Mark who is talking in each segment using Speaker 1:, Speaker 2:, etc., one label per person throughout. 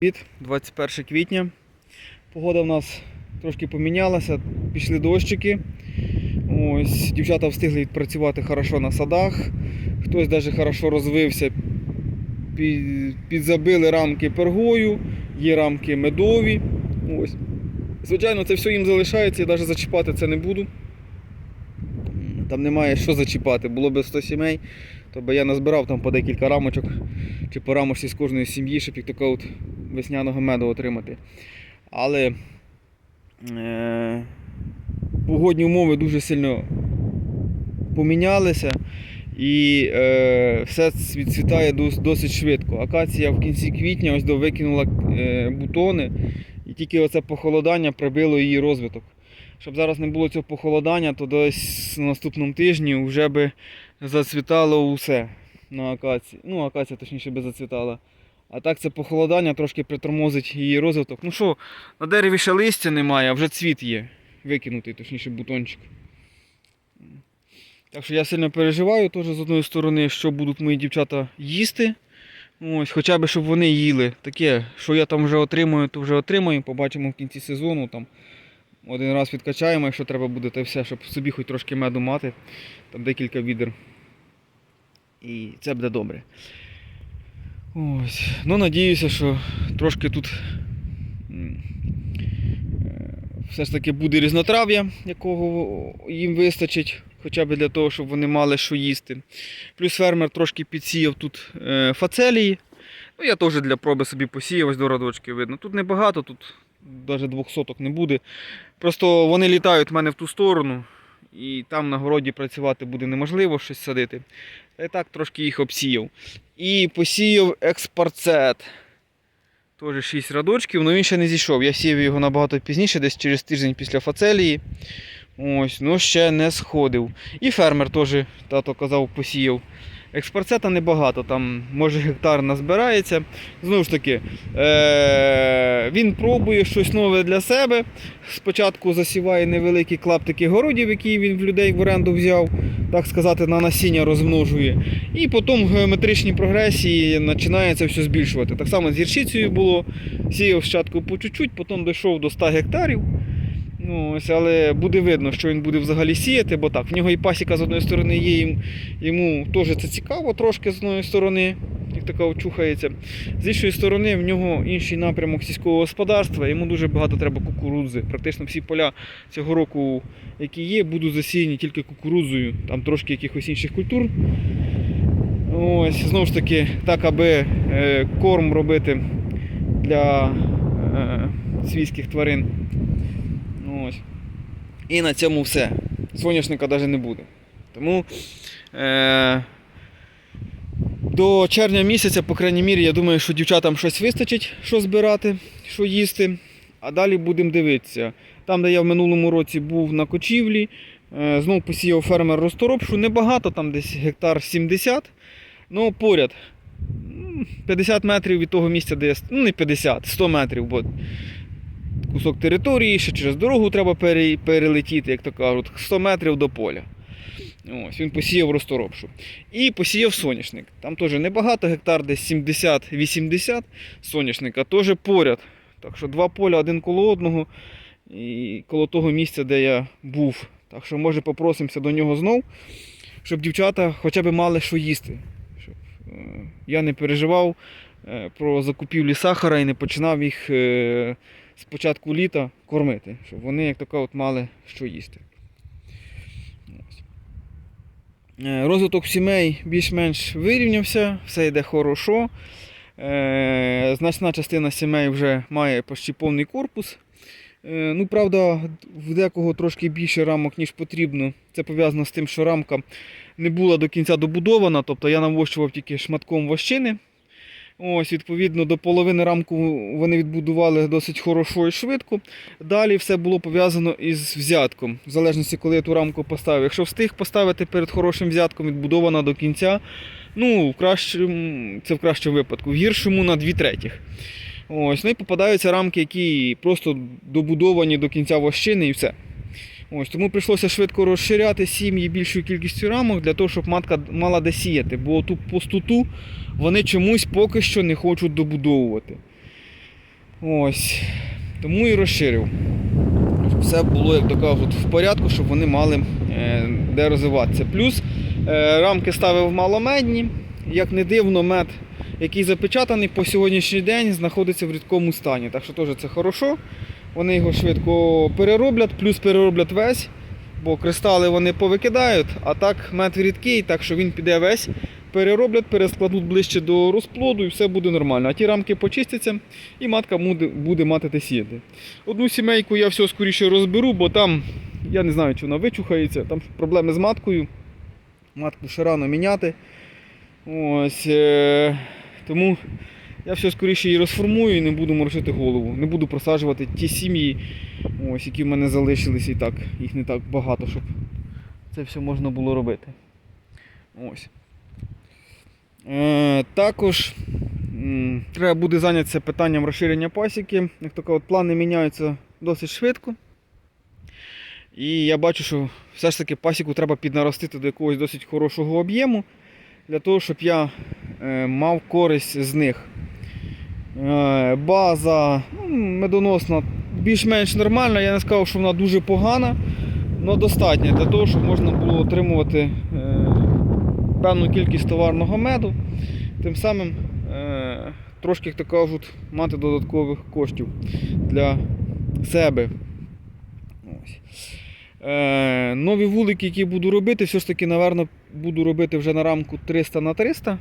Speaker 1: Привіт, 21 квітня. Погода в нас трошки помінялася, пішли дощики. Ось, дівчата встигли відпрацювати хорошо на садах. Хтось навіть хорошо розвився, підзабили рамки пергою, є рамки медові. Ось. Звичайно, це все їм залишається, я навіть зачіпати це не буду. Там немає що зачіпати. Було б 100 сімей, то би я назбирав там по декілька рамочок чи по рамочці з кожної сім'ї, щоб як така от весняного меду отримати. Але е, погодні умови дуже сильно помінялися і е, все відцвітає досить швидко. Акація в кінці квітня ось викинула е, бутони, і тільки оце похолодання прибило її розвиток. Щоб зараз не було цього похолодання, то десь на наступному тижні вже би зацвітало усе на акації. Ну, акація точніше би зацвітала. А так це похолодання трошки притормозить її розвиток. Ну що, на дереві ще листя немає, а вже цвіт є. Викинутий, точніше, бутончик. Так що я сильно переживаю теж з одної сторони, що будуть мої дівчата їсти. Ось, хоча б щоб вони їли. Таке, що я там вже отримую, то вже отримую. Побачимо в кінці сезону. Там один раз відкачаємо, якщо треба буде, то все, щоб собі хоч трошки меду мати. Там декілька відер. І це буде добре. Ось. Ну, надіюся, що трошки тут е, все ж таки буде різнотрав'я, якого їм вистачить, хоча б для того, щоб вони мали що їсти. Плюс фермер трошки підсіяв тут е, фацелії. Ну, я теж для проби собі посіяв, ось до радочки видно. Тут небагато, тут навіть двох соток не буде. Просто вони літають в мене в ту сторону, і там на городі працювати буде неможливо щось садити. Та й так трошки їх обсіяв. І посіяв експорцет. Теж 6 радочків, але він ще не зійшов. Я сіяв його набагато пізніше, десь через тиждень після фацелії. Ось, ну ще не сходив. І фермер теж, тато казав, посіяв. Експарцета небагато, там може гектар назбирається. Знову ж таки, е- він пробує щось нове для себе. Спочатку засіває невеликі клаптики городів, які він в людей в оренду взяв, так сказати, на насіння розмножує. І потім в геометричній прогресії починає це все збільшувати. Так само з гірчицею було. Сіяв спочатку по чуть-чуть, потім дійшов до 100 гектарів. Ну, ось, але буде видно, що він буде взагалі сіяти, бо так, в нього і пасіка з одної сторони є, йому, теж це цікаво трошки з одної сторони, як така очухається. З іншої сторони, в нього інший напрямок сільського господарства, йому дуже багато треба кукурудзи. Практично всі поля цього року, які є, будуть засіяні тільки кукурудзою, там трошки якихось інших культур. Ось, знову ж таки, так, аби е, корм робити для е, свійських тварин. І на цьому все. Соняшника навіть не буде. Тому е, до червня місяця, по крайній мірі, я думаю, що дівчатам щось вистачить, що збирати, що їсти. А далі будемо дивитися. Там, де я в минулому році був на кочівлі, е, знов посіяв фермер розторопшу. Небагато, там десь гектар 70. Ну, поряд. 50 метрів від того місця, де я. Ну, не 50, 100 метрів, бо кусок території, ще через дорогу треба перелетіти, як то кажуть, 100 метрів до поля. Ось, він посіяв розторопшу. І посіяв соняшник. Там теж небагато, гектар десь 70-80 соняшника, теж поряд. Так що два поля один коло одного і коло того місця, де я був. Так що, може, попросимося до нього знов, щоб дівчата хоча б мали що їсти. Щоб е, я не переживав е, про закупівлі сахара і не починав їх е, з початку літа кормити, щоб вони, як така, от мали що їсти. Е, Розвиток сімей більш-менш вирівнявся, все йде хорошо. Е, Значна частина сімей вже має почти повний корпус. Е, Ну, правда, в декого трошки більше рамок, ніж потрібно. Це пов'язано з тим, що рамка не була до кінця добудована, тобто я навощував тільки шматком вощини. Ось, відповідно, до половини рамку вони відбудували досить хорошо і швидко. Далі все було пов'язано із взятком, в залежності, коли я ту рамку поставив. Якщо встиг поставити перед хорошим взятком, відбудована до кінця, ну, в кращому, це в кращому випадку, в гіршому на 2 третіх. Ось, ну і попадаються рамки, які просто добудовані до кінця вощини і все. Ось, тому прийшлося швидко розширяти сім'ї більшою кількістю рамок для того, щоб матка мала де сіяти, бо ту пустоту вони чомусь поки що не хочуть добудовувати. Ось. Тому і розширив. Щоб все було, як то кажуть, в порядку, щоб вони мали е, де розвиватися. Плюс е, рамки ставив маломедні. Як не дивно, мед, який запечатаний по сьогоднішній день, знаходиться в рідкому стані. Так що теж це хорошо. Вони його швидко перероблять, плюс перероблять весь, бо кристали вони повикидають, а так мед рідкий, так що він піде весь, перероблять, перескладуть ближче до розплоду і все буде нормально. А ті рамки почистяться і матка буде, мати сіяти. Одну сімейку я все скоріше розберу, бо там, я не знаю, чи вона вичухається, там проблеми з маткою. Матку ще рано міняти. Ось, е, тому я все скоріше її розформую і не буду морочити голову. Не буду просаджувати ті сім'ї, ось, які в мене залишилися і так. Їх не так багато, щоб це все можна було робити. Ось. Е, також м, треба буде зайнятися питанням розширення пасіки. Як то кажуть, плани міняються досить швидко. І я бачу, що все ж таки пасіку треба піднаростити до якогось досить хорошого об'єму, для того, щоб я е, мав користь з них. Е, база ну, медоносна більш-менш нормальна. Я не сказав, що вона дуже погана, але достатня для того, щоб можна було отримувати е, певну кількість товарного меду. Тим самим е, трошки, як то кажуть, мати додаткових коштів для себе. Нові вулики, які буду робити, все ж таки, напевно, буду робити вже на рамку 300 на 300.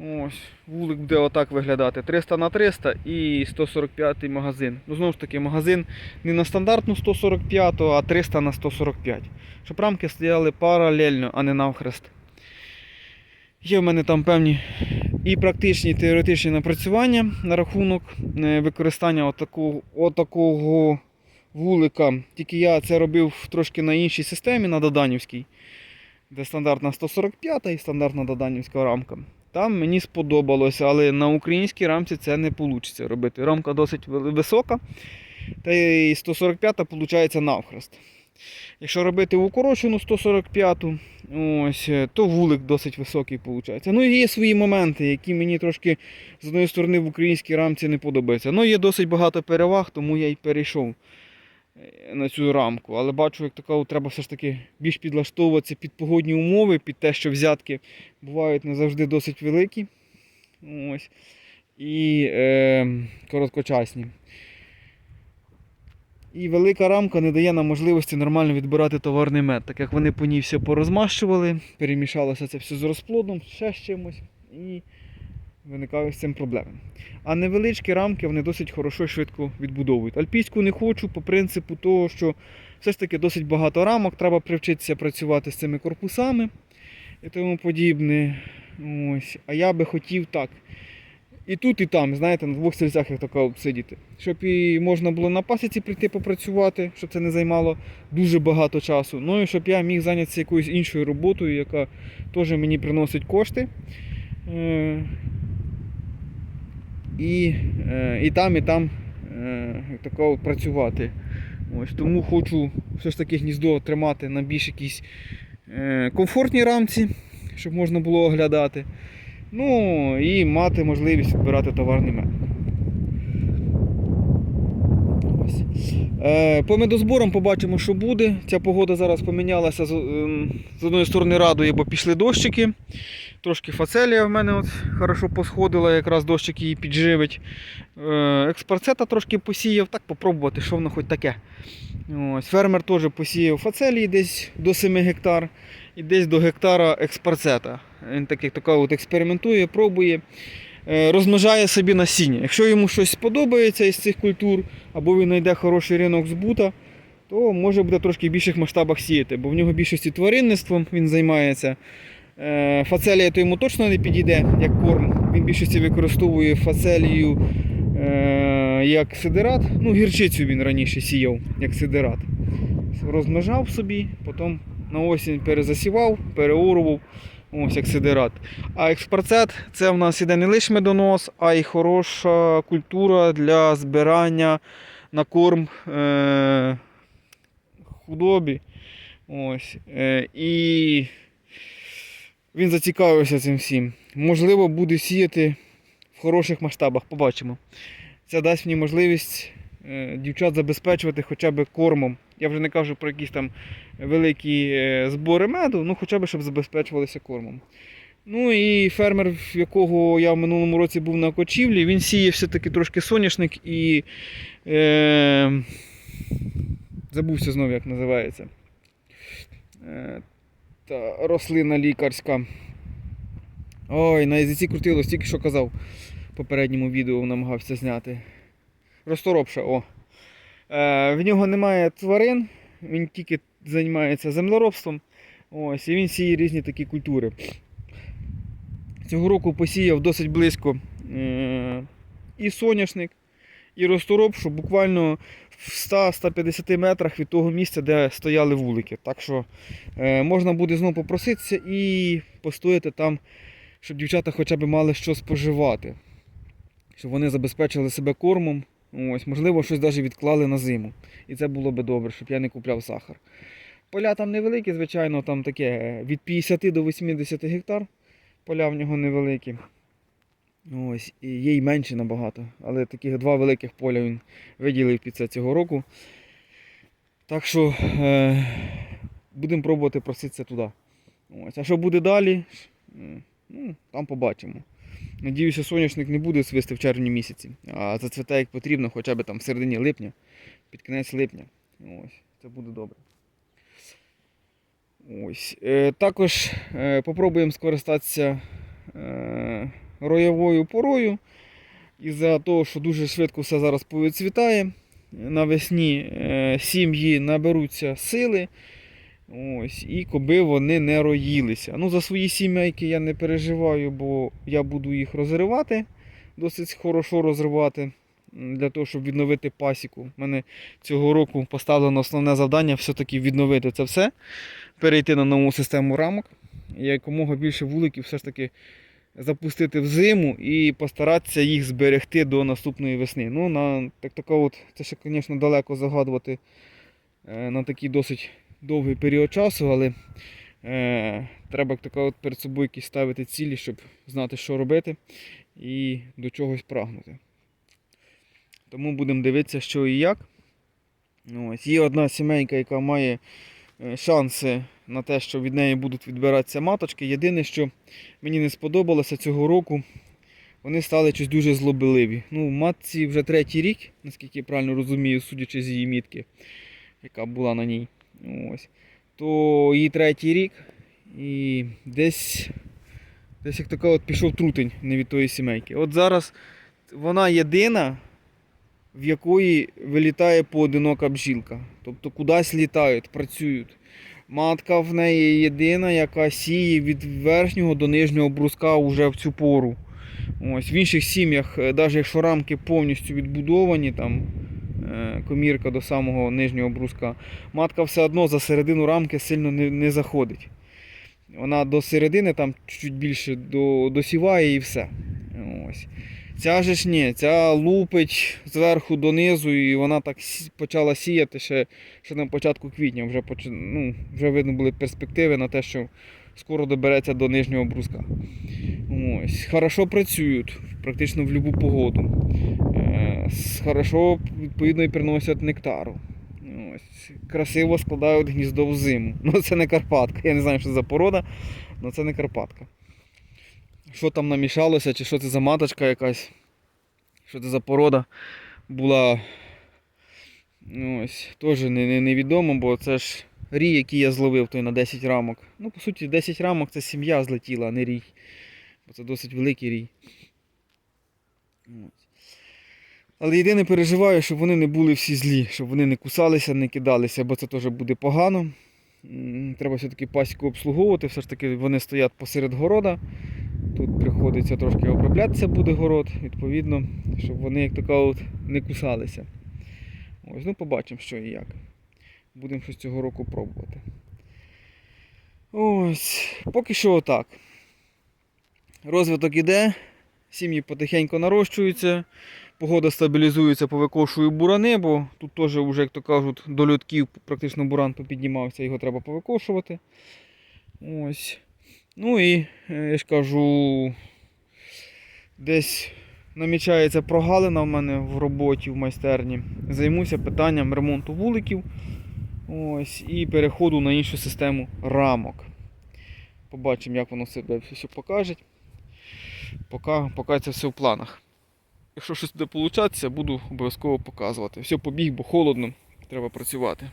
Speaker 1: Ось, вулик буде отак виглядати. 300 на 300 і 145 магазин. Ну, знову ж таки, магазин не на стандартну 145, а 300 на 145. Щоб рамки стояли паралельно, а не навхрест. Є в мене там певні і практичні, і теоретичні напрацювання на рахунок е, використання отакого, отакого вулика. Тільки я це робив трошки на іншій системі, на Доданівській, де стандартна 145 і стандартна Доданівська рамка. Там мені сподобалося, але на українській рамці це не вийде робити. Рамка досить висока, та і 145 виходить навхрест. Якщо робити укорочену 145, ось, то вулик досить високий виходить. Ну є свої моменти, які мені трошки з однієї сторони в українській рамці не подобаються. Ну є досить багато переваг, тому я й перейшов на цю рамку. Але бачу, як така треба все ж таки більш підлаштовуватися під погодні умови, під те, що взятки бувають не завжди досить великі. Ось. І е, короткочасні. І велика рамка не дає нам можливості нормально відбирати товарний мед, так як вони по ній все порозмащували, перемішалося це все з розплодом, ще з чимось, і виникають з цим проблеми. А невеличкі рамки вони досить хорошо і швидко відбудовують. Альпійську не хочу по принципу того, що все ж таки досить багато рамок, треба привчитися працювати з цими корпусами і тому подібне. Ось. А я би хотів так. І тут, і там, знаєте, на двох сельцях як така сидіти. Щоб і можна було на пасіці прийти попрацювати, щоб це не займало дуже багато часу. Ну і щоб я міг зайнятися якоюсь іншою роботою, яка теж мені приносить кошти. І, е, і там, і там е, тако працювати. Ось, тому хочу все ж таки гніздо тримати на більш якійсь е, комфортній рамці, щоб можна було оглядати. Ну і мати можливість відбирати товарний мед. Ось. Е, по медозборам побачимо, що буде. Ця погода зараз помінялася з, ем, одної сторони радує, бо пішли дощики. Трошки фацелія в мене от хорошо посходила, якраз дощик її підживить. Е, експарцета трошки посіяв, так попробувати, що воно хоч таке. Ось, фермер теж посіяв фацелії десь до 7 гектар і десь до гектара експарцета. Він так як така от експериментує, пробує, е, розмножає собі насіння. Якщо йому щось сподобається із цих культур, або він знайде хороший ринок збута, то може буде трошки в більших масштабах сіяти, бо в нього більшості тваринництвом він займається. Е, Фацелія то йому точно не підійде як корм. Він більшості використовує фацелію е, як сидерат. Ну, гірчицю він раніше сіяв як сидерат. Розмножав собі, потім на осінь перезасівав, переорував. Ось як сидерат. А експарцет це в нас іде не лише медонос, а й хороша культура для збирання на корм е- худобі. Ось. Е- і він зацікавився цим всім. Можливо, буде сіяти в хороших масштабах, побачимо. це дасть мені можливість дівчат забезпечувати хоча б кормом. Я вже не кажу про якісь там великі е, збори меду, ну хоча б щоб забезпечувалися кормом. Ну і фермер, в якого я в минулому році був на кочівлі, він сіє все-таки трошки соняшник і. Е, забувся знову, як називається. Е, та рослина лікарська. Ой, на язиці крутилось, тільки що казав в попередньому відео намагався зняти. Розторопша, о. Е, в нього немає тварин, він тільки займається землеробством. Ось, і він сіє різні такі культури. Цього року посіяв досить близько е, і соняшник, і розтороп, що буквально в 100-150 метрах від того місця, де стояли вулики. Так що е, можна буде знову попроситися і постояти там, щоб дівчата хоча б мали що споживати. Щоб вони забезпечили себе кормом. Ось, можливо, щось навіть відклали на зиму. І це було би добре, щоб я не купляв сахар. Поля там невеликі, звичайно, там таке е, від 50 до 80 гектар. Поля в нього невеликі. Ось, і є й менші набагато. Але таких два великих поля він виділив під це цього року. Так що е, будемо пробувати проситися туди. Ось. А що буде далі? Ну, там побачимо. Надіюся, соняшник не буде свисти в червні місяці, а зацвіте як потрібно, хоча б там в середині липня, під кінець липня. Ось, це буде добре. Ось. Е, також е, попробуємо скористатися е, роєвою порою. Із-за того, що дуже швидко все зараз повицвітає. Навесні е, сім'ї наберуться сили. Ось, і коби вони не роїлися. Ну, за свої сімейки я не переживаю, бо я буду їх розривати, досить хорошо розривати, для того, щоб відновити пасіку. У мене цього року поставлено основне завдання все-таки відновити це все, перейти на нову систему рамок. Якомога більше вуликів все ж таки запустити в зиму і постаратися їх зберегти до наступної весни. Ну, на так, така от, це ще, звісно, далеко загадувати е, на такий досить довгий період часу, але е, треба як така от перед собою якісь ставити цілі, щоб знати, що робити і до чогось прагнути. Тому будемо дивитися, що і як. Ось. Є одна сімейка, яка має е, шанси на те, що від неї будуть відбиратися маточки. Єдине, що мені не сподобалося цього року, вони стали щось дуже злобливі. Ну, матці вже третій рік, наскільки я правильно розумію, судячи з її мітки, яка була на ній. Ось. То їй третій рік. І десь, десь як така от пішов трутень не від тої сімейки. От зараз вона єдина, в якої вилітає поодинока бджілка. Тобто кудись літають, працюють. Матка в неї єдина, яка сіє від верхнього до нижнього бруска вже в цю пору. Ось, в інших сім'ях, навіть якщо рамки повністю відбудовані, там е, комірка до самого нижнього бруска, матка все одно за середину рамки сильно не, не заходить. Вона до середини там чуть більше до, досіває і все. Ось. Ця же ж ні, ця лупить зверху донизу, і вона так почала сіяти ще, ще на початку квітня. Вже, поч... ну, вже видно були перспективи на те, що скоро добереться до нижнього бруска. Ось. Хорошо працюють практично в будь-яку погоду. Хорошо відповідно і приносять нектару. Ось. Красиво складають гніздо в зиму. Ну це не Карпатка. Я не знаю, що це за порода, але це не Карпатка. Що там намішалося, чи що це за маточка якась, що це за порода була. Ну, Ось, теж не, не, невідомо, бо це ж рій, який я зловив той на 10 рамок. Ну, по суті, 10 рамок це сім'я злетіла, а не рій. Бо це досить великий рій. Але єдине переживаю, щоб вони не були всі злі, щоб вони не кусалися, не кидалися, бо це теж буде погано. Треба все-таки пасіку обслуговувати, все ж таки вони стоять посеред города. Тут приходиться трошки оброблятися буде город, відповідно, щоб вони як така от не кусалися. Ось, ну побачимо, що і як. Будемо щось цього року пробувати. Ось, поки що отак. Розвиток іде, сім'ї потихеньку нарощуються, погода стабілізується, повикошую бурани, бо тут теж, вже, як то кажуть, до льотків практично буран попіднімався, його треба повикошувати. Ось. Ну і, е, я ж кажу, десь намічається прогалина в мене в роботі в майстерні. Займуся питанням ремонту вуликів. Ось, і переходу на іншу систему рамок. Побачимо, як воно себе все покаже. Поки, поки це все в планах. Якщо щось буде получатися, буду обов'язково показувати. Все, побіг, бо холодно, треба працювати.